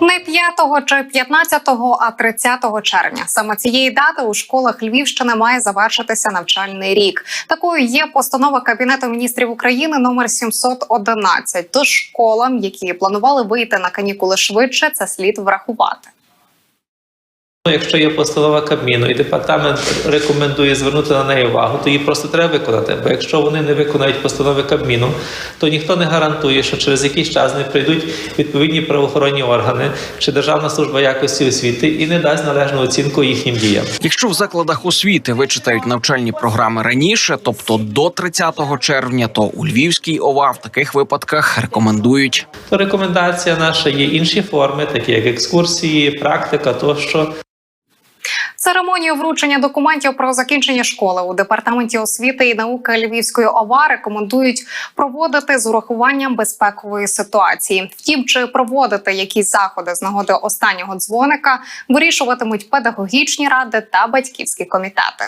Не 5 чи 15, а 30 червня. Саме цієї дати у школах Львівщини має завершитися навчальний рік. Такою є постанова Кабінету міністрів України номер 711. Тож школам, які планували вийти на канікули швидше, це слід врахувати. Ну, Якщо є постанова Кабміну і департамент рекомендує звернути на неї увагу, то її просто треба виконати. Бо якщо вони не виконають постанови Кабміну, то ніхто не гарантує, що через якийсь час не прийдуть відповідні правоохоронні органи чи Державна служба якості освіти і не дасть належну оцінку їхнім діям. Якщо в закладах освіти вичитають навчальні програми раніше, тобто до 30 червня, то у Львівській ОВА в таких випадках рекомендують То рекомендація наша є інші форми, такі як екскурсії, практика тощо. Церемонію вручення документів про закінчення школи у департаменті освіти і науки Львівської ОВА рекомендують проводити з урахуванням безпекової ситуації. Втім, чи проводити якісь заходи з нагоди останнього дзвоника, вирішуватимуть педагогічні ради та батьківські комітети.